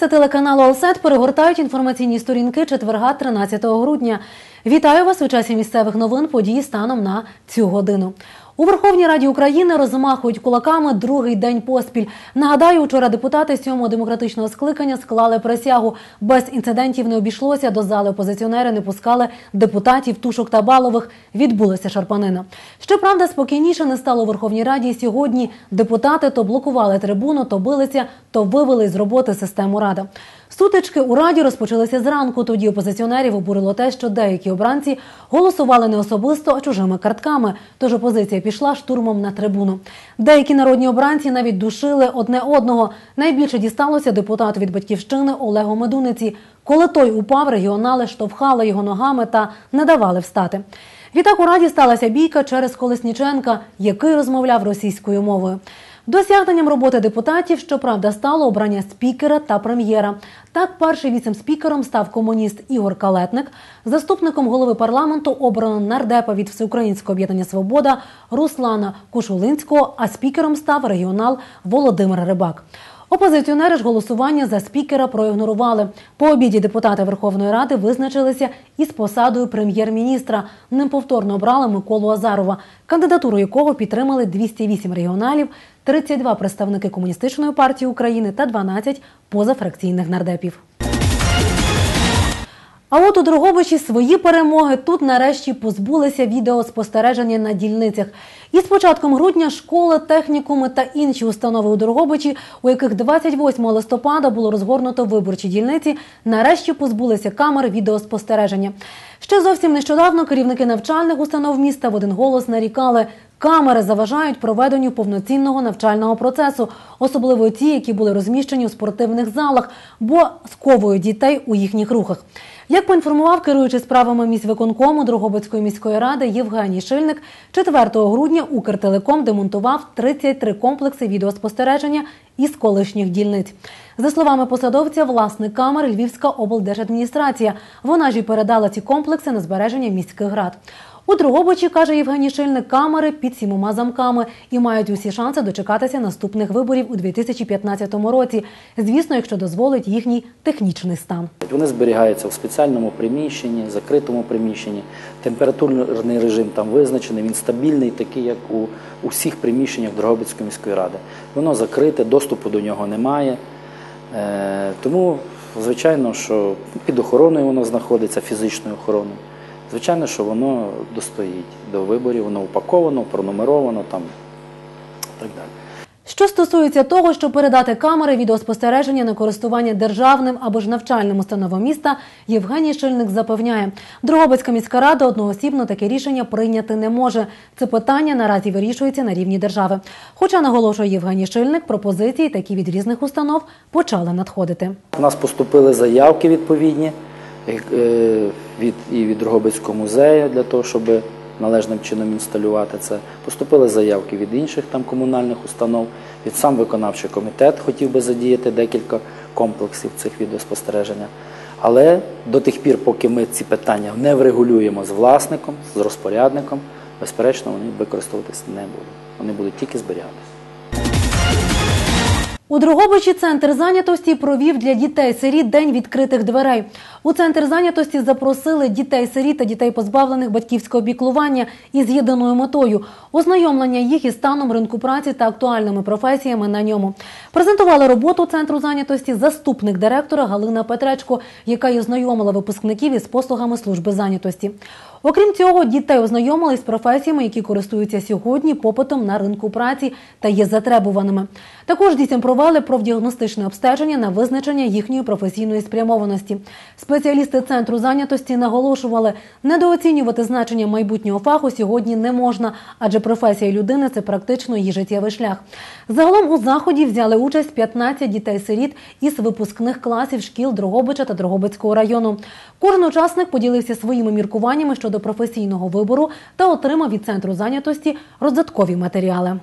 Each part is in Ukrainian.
Журналісти телеканалу Алсет перегортають інформаційні сторінки четверга 13 грудня. Вітаю вас у часі місцевих новин Події станом на цю годину. У Верховній Раді України розмахують кулаками другий день поспіль. Нагадаю, вчора депутати сьомого демократичного скликання склали присягу. Без інцидентів не обійшлося. До зали опозиціонери не пускали депутатів, тушок та балових. Відбулася шарпанина. Щоправда, спокійніше не стало у Верховній Раді. Сьогодні депутати то блокували трибуну, то билися, то вивели з роботи систему рада. Сутички у раді розпочалися зранку. Тоді опозиціонерів обурило те, що деякі обранці голосували не особисто, а чужими картками. Тож опозиція пішла штурмом на трибуну. Деякі народні обранці навіть душили одне одного. Найбільше дісталося депутату від батьківщини Олегу Медуниці. Коли той упав, регіонали штовхали його ногами та не давали встати. Відтак у раді сталася бійка через Колесніченка, який розмовляв російською мовою. Досягненням роботи депутатів, щоправда, стало обрання спікера та прем'єра. Так, перший віцем-спікером став комуніст Ігор Калетник, заступником голови парламенту обрано нардепа від Всеукраїнського об'єднання Свобода Руслана Кушулинського, а спікером став регіонал Володимир Рибак. Опозиціонери ж голосування за спікера проігнорували. По обіді депутати Верховної Ради визначилися із посадою прем'єр-міністра. Ним повторно обрали Миколу Азарова, кандидатуру якого підтримали 208 регіоналів, 32 представники комуністичної партії України та 12 позафракційних нардепів. А от у Дрогобичі свої перемоги тут нарешті позбулися відеоспостереження на дільницях. І з початком грудня школи, технікуми та інші установи у Дрогобичі, у яких 28 листопада було розгорнуто виборчі дільниці, нарешті позбулися камер відеоспостереження. Ще зовсім нещодавно керівники навчальних установ міста в один голос нарікали. Камери заважають проведенню повноцінного навчального процесу, особливо ті, які були розміщені у спортивних залах, бо сковують дітей у їхніх рухах. Як поінформував керуючий справами міськвиконкому Дрогобицької міської ради Євгеній Шильник, 4 грудня Укртелеком демонтував 33 комплекси відеоспостереження із колишніх дільниць. За словами посадовця, власник камер Львівська облдержадміністрація. Вона ж і передала ці комплекси на збереження міських рад. У Дрогобичі, каже Євгеній Шильник, камери під сімома замками і мають усі шанси дочекатися наступних виборів у 2015 році. Звісно, якщо дозволить їхній технічний стан. Вони зберігаються в спеціальному приміщенні, закритому приміщенні. Температурний режим там визначений, він стабільний, такий, як у усіх приміщеннях Дрогобицької міської ради. Воно закрите, доступу до нього немає. Е, Тому, звичайно, що під охороною воно знаходиться, фізичною охороною. Звичайно, що воно достоїть до виборів, воно упаковано, пронумеровано там і так далі. Що стосується того, щоб передати камери відеоспостереження на користування державним або ж навчальним установам міста, Євгеній Шильник запевняє, Дрогобицька міська рада одноосібно таке рішення прийняти не може. Це питання наразі вирішується на рівні держави. Хоча наголошує Євгеній Шильник, пропозиції такі від різних установ почали надходити. У нас поступили заявки відповідні е, від, і від Дрогобицького музею для того, щоб належним чином інсталювати це. Поступили заявки від інших там комунальних установ, від сам виконавчий комітет хотів би задіяти декілька комплексів цих відеоспостереження. Але до тих пір, поки ми ці питання не врегулюємо з власником, з розпорядником, безперечно, вони використовуватися не будуть. Вони будуть тільки зберігатися. У Дрогобичі центр зайнятості провів для дітей-сиріт день відкритих дверей. У центр зайнятості запросили дітей-сиріт та дітей, позбавлених батьківського піклування із єдиною метою ознайомлення їх із станом ринку праці та актуальними професіями на ньому. Презентувала роботу центру зайнятості заступник директора Галина Петречко, яка й ознайомила випускників із послугами служби зайнятості. Окрім цього, дітей ознайомили з професіями, які користуються сьогодні попитом на ринку праці та є затребуваними. Також дітям провели профдіагностичне обстеження на визначення їхньої професійної спрямованості. Спеціалісти центру зайнятості наголошували, недооцінювати значення майбутнього фаху сьогодні не можна, адже професія людини це практично її життєвий шлях. Загалом у заході взяли участь 15 дітей-сиріт із випускних класів шкіл Дрогобича та Дрогобицького району. Кожен учасник поділився своїми міркуваннями щодо професійного вибору та отримав від центру зайнятості роздаткові матеріали.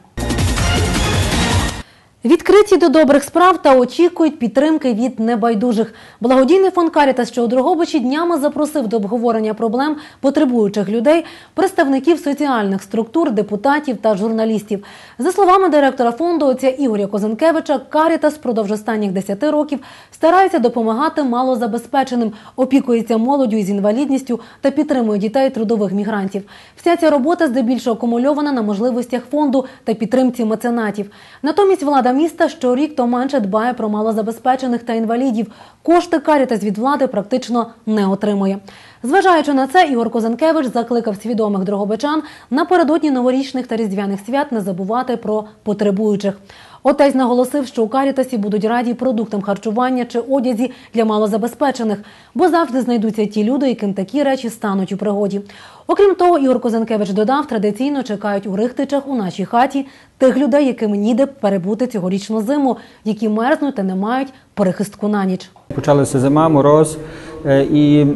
Відкриті до добрих справ та очікують підтримки від небайдужих. Благодійний фонд Карітас, що у Дрогобичі днями запросив до обговорення проблем потребуючих людей, представників соціальних структур, депутатів та журналістів. За словами директора фонду отця Ігоря Козенкевича, Карітас впродовж останніх 10 років старається допомагати малозабезпеченим, опікується молоддю із інвалідністю та підтримує дітей трудових мігрантів. Вся ця робота здебільшого акумульована на можливостях фонду та підтримці меценатів. Натомість влада міста щорік то менше дбає про малозабезпечених та інвалідів. Кошти Карітас від влади практично не отримує. Зважаючи на це, Ігор Козенкевич закликав свідомих дрогобичан напередодні новорічних та різдвяних свят не забувати про потребуючих. Отець наголосив, що у Карітасі будуть раді продуктам харчування чи одязі для малозабезпечених, бо завжди знайдуться ті люди, яким такі речі стануть у пригоді. Окрім того, Ігор Козенкевич додав, традиційно чекають у Рихтичах у нашій хаті тих людей, яким ніде перебути цьогорічну зиму, які мерзнуть та не мають перехистку на ніч. Почалася зима, мороз, е, і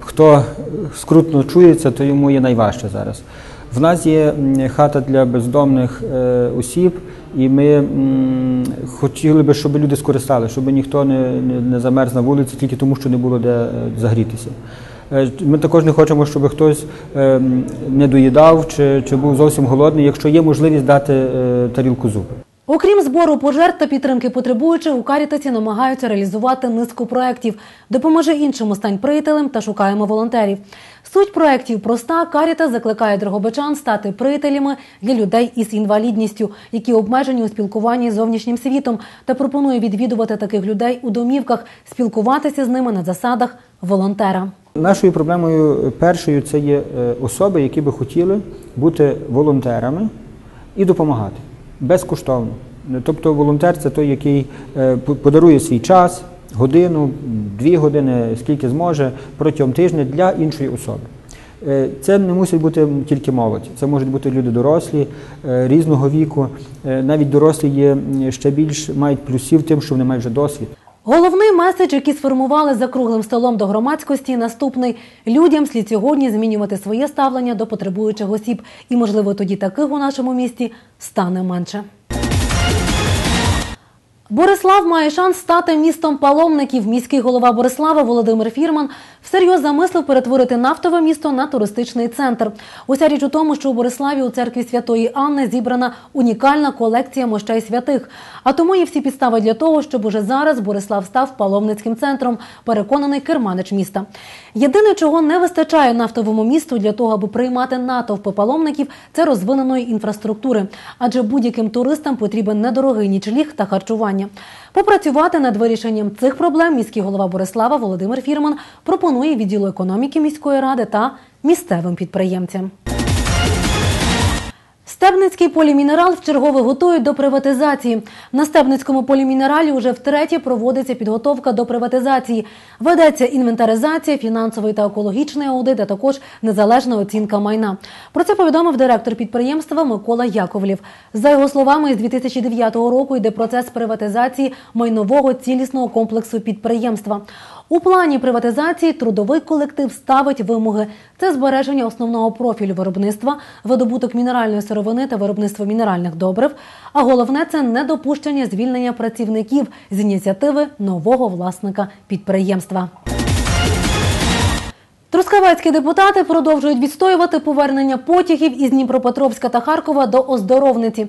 хто скрутно чується, то йому є найважче зараз. В нас є хата для бездомних е, осіб, і ми хотіли би, щоб люди скористали, щоб ніхто не, не, замерз на вулиці тільки тому, що не було де е, загрітися. Е, Ми також не хочемо, щоб хтось не доїдав чи, чи був зовсім голодний, якщо є можливість дати тарілку зупи. Окрім збору пожертв та підтримки потребуючих, у Карітасі намагаються реалізувати низку проєктів «Допоможи іншому, стань приятелем» та шукаємо волонтерів. Суть проєктів проста. Карітас закликає дрогобичан стати приятелями для людей із інвалідністю, які обмежені у спілкуванні з зовнішнім світом, та пропонує відвідувати таких людей у домівках, спілкуватися з ними на засадах волонтера. Нашою проблемою першою це є е, особи, які би хотіли бути волонтерами і допомагати безкоштовно. Тобто волонтер це той, який е, по- подарує свій час, годину, дві години, скільки зможе протягом тижня для іншої особи. Е, Це не мусить бути тільки молодь, це можуть бути люди дорослі, е, різного віку. Е, Навіть дорослі є ще більш мають плюсів тим, що вони мають вже досвід. Головний меседж, який сформували за круглим столом до громадськості, наступний: людям слід сьогодні змінювати своє ставлення до потребуючих осіб, і можливо тоді таких у нашому місті стане менше. Борислав має шанс стати містом паломників. Міський голова Борислава Володимир Фірман всерйоз замислив перетворити нафтове місто на туристичний центр. Уся річ у тому, що у Бориславі у церкві Святої Анни зібрана унікальна колекція мощей святих. А тому є всі підстави для того, щоб уже зараз Борислав став паломницьким центром, переконаний керманич міста. Єдине, чого не вистачає нафтовому місту для того, аби приймати натовпи паломників, це розвиненої інфраструктури, адже будь-яким туристам потрібен недорогий нічліг та харчування. Попрацювати над вирішенням цих проблем міський голова Борислава Володимир Фірман пропонує відділу економіки міської ради та місцевим підприємцям. Стебницький полімінерал вчергове готують до приватизації. На Стебницькому полімінералі уже втретє проводиться підготовка до приватизації. Ведеться інвентаризація, фінансовий та екологічний аудит, а також незалежна оцінка майна. Про це повідомив директор підприємства Микола Яковлів. За його словами, з 2009 року йде процес приватизації майнового цілісного комплексу підприємства. У плані приватизації трудовий колектив ставить вимоги: це збереження основного профілю виробництва, видобуток мінеральної сировини та виробництво мінеральних добрив. А головне це недопущення звільнення працівників з ініціативи нового власника підприємства. Трускавецькі депутати продовжують відстоювати повернення потягів із Дніпропетровська та Харкова до оздоровниці.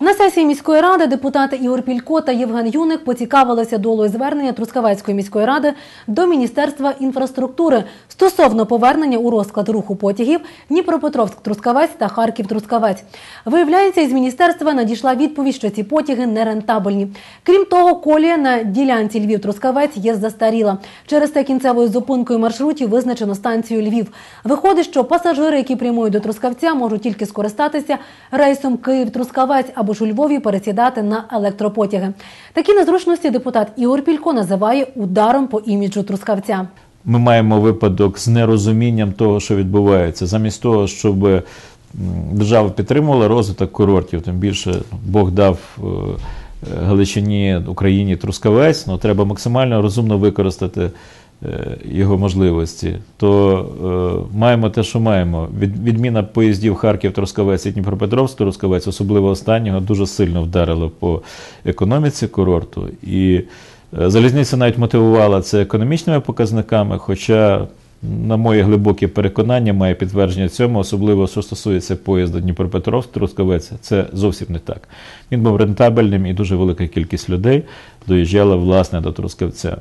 На сесії міської ради депутати Ігор Пілько та Євген Юник поцікавилися долою звернення Трускавецької міської ради до Міністерства інфраструктури стосовно повернення у розклад руху потягів Дніпропетровськ-Трускавець та Харків-Трускавець. Виявляється, із міністерства надійшла відповідь, що ці потяги нерентабельні. Крім того, колія на ділянці Львів-Трускавець є застаріла. Через це кінцевою зупинкою маршрутів визначено станцію Львів. Виходить, що пасажири, які прямують до Трускавця, можуть тільки скористатися рейсом Київ-Трускавець або ж у Львові пересідати на електропотяги. Такі незручності депутат Ігор Пілько називає ударом по іміджу Трускавця. Ми маємо випадок з нерозумінням того, що відбувається, замість того, щоб держава підтримувала розвиток курортів, тим більше Бог дав е, Галичині, Україні Трускавець, ну треба максимально розумно використати е, його можливості, то е, маємо те, що маємо. Від, відміна поїздів Харків, Трускавець і Дніпропетровськ, Трускавець, особливо останнього, дуже сильно вдарило по економіці курорту. І е, залізниця навіть мотивувала це економічними показниками, хоча. На моє глибоке переконання має підтвердження цьому, особливо що стосується поїзду Дніпропетровськ, Трускавець, це зовсім не так. Він був рентабельним і дуже велика кількість людей доїжджала власне до Трускавця.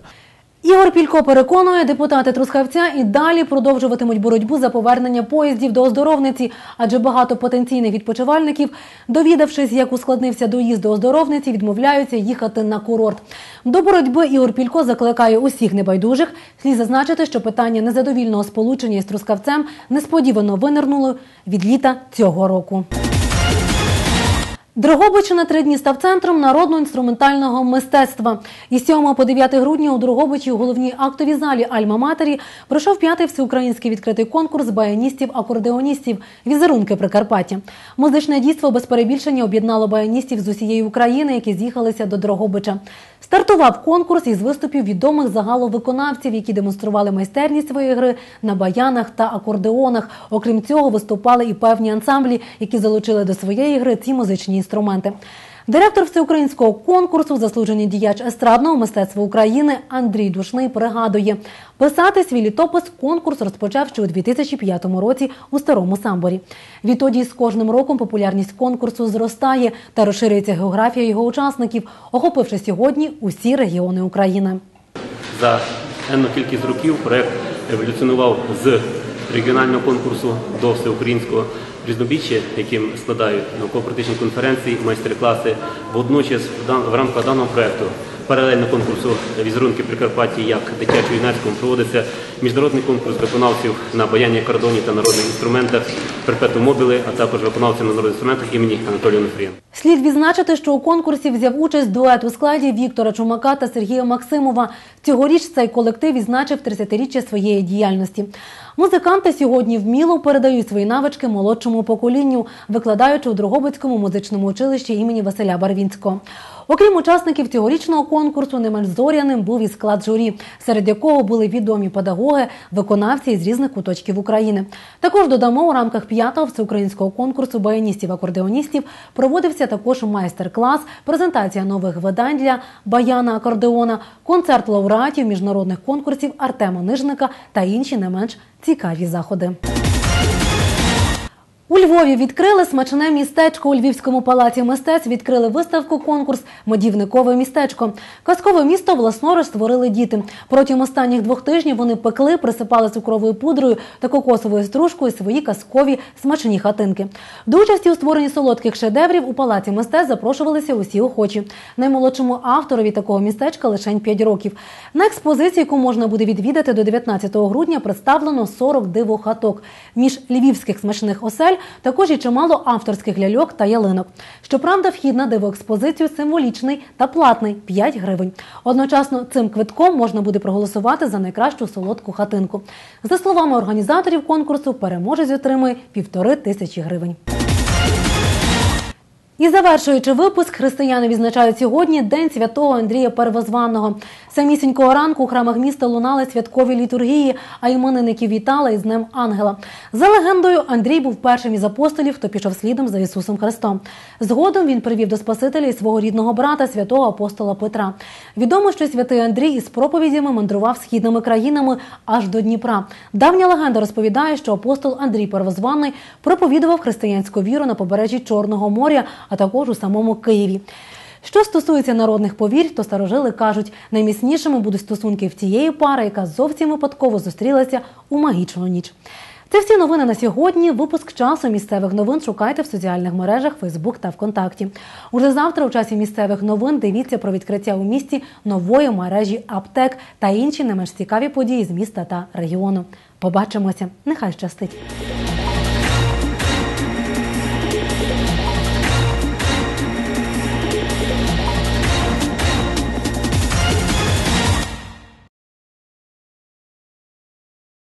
Ігор Пілько переконує, депутати Трускавця і далі продовжуватимуть боротьбу за повернення поїздів до оздоровниці, адже багато потенційних відпочивальників, довідавшись, як ускладнився доїзд до оздоровниці, відмовляються їхати на курорт. До боротьби Ігор Пілько закликає усіх небайдужих. Слід зазначити, що питання незадовільного сполучення із Трускавцем несподівано винирнуло від літа цього року. Дрогобич на три дні став центром народно-інструментального мистецтва. Із 7 по 9 грудня у Дрогобичі у головній актовій залі Альма-Матері пройшов п'ятий всеукраїнський відкритий конкурс баяністів-акордеоністів «Візерунки Прикарпаття». Музичне дійство без перебільшення об'єднало баяністів з усієї України, які з'їхалися до Дрогобича. Стартував конкурс із виступів відомих загаловиконавців, які демонстрували майстерність своєї гри на баянах та акордеонах. Окрім цього, виступали і певні ансамблі, які залучили до своєї гри ці музичні інструменти. Директор всеукраїнського конкурсу, заслужений діяч естрадного мистецтва України Андрій Душний пригадує, писати свій літопис конкурс розпочав ще у 2005 році у старому самборі. Відтоді з кожним роком популярність конкурсу зростає та розширюється географія його учасників, охопивши сьогодні усі регіони України. За енну кількість років проект еволюціонував з регіонального конкурсу до всеукраїнського різнобіччя, яким складають науково-практичні конференції, майстер-класи. Водночас в рамках даного проекту паралельно конкурсу візерунки Прикарпаття як дитячо-юнацькому проводиться міжнародний конкурс виконавців на баяні кордоні та народних інструментах перпету мобіли, а також виконавців на народних інструментах імені Анатолія Нефрієнка. Слід відзначити, що у конкурсі взяв участь дует у складі Віктора Чумака та Сергія Максимова. Цьогоріч цей колектив відзначив 30-річчя своєї діяльності. Музиканти сьогодні вміло передають свої навички молодшому поколінню, викладаючи у Дрогобицькому музичному училищі імені Василя Барвінського. Окрім учасників цьогорічного конкурсу, не менш зоряним був і склад журі, серед якого були відомі педагоги, виконавці із різних куточків України. Також додамо у рамках п'ятого всеукраїнського конкурсу баяністів-акордеоністів проводився також майстер-клас, презентація нових видань для баяна акордеона, концерт лауреатів міжнародних конкурсів Артема Нижника та інші не менш цікаві заходи. У Львові відкрили смачне містечко у Львівському палаці мистецтв. Відкрили виставку конкурс Медівникове містечко. Казкове місто власноруч створили діти. Протягом останніх двох тижнів вони пекли, присипали цукровою пудрою та кокосовою стружкою свої казкові смачні хатинки. До участі у створенні солодких шедеврів у палаці мистецтв запрошувалися усі охочі. Наймолодшому авторові такого містечка лише 5 років. На експозиції, яку можна буде відвідати до 19 грудня, представлено 40 дивохаток. Між львівських смачних осель також і чимало авторських ляльок та ялинок. Щоправда, вхід на дивоекспозицію символічний та платний 5 гривень. Одночасно цим квитком можна буде проголосувати за найкращу солодку хатинку. За словами організаторів конкурсу, переможець отримує півтори тисячі гривень. І завершуючи випуск, християни відзначають сьогодні День святого Андрія Первозваного. Самісінького ранку у храмах міста лунали святкові літургії, а іменинників вітали із Днем Ангела. За легендою, Андрій був першим із апостолів, хто пішов слідом за Ісусом Христом. Згодом він привів до Спасителя і свого рідного брата, святого апостола Петра. Відомо, що святий Андрій із проповідями мандрував східними країнами аж до Дніпра. Давня легенда розповідає, що апостол Андрій Первозваний проповідував християнську віру на побережжі Чорного моря, а також у самому Києві. Що стосується народних повірь, то старожили кажуть, найміцнішими будуть стосунки в тієї пари, яка зовсім випадково зустрілася у магічну ніч. Це всі новини на сьогодні. Випуск часу місцевих новин шукайте в соціальних мережах Фейсбук та ВКонтакті. Уже завтра, у часі місцевих новин, дивіться про відкриття у місті нової мережі аптек та інші не менш цікаві події з міста та регіону. Побачимося. Нехай щастить.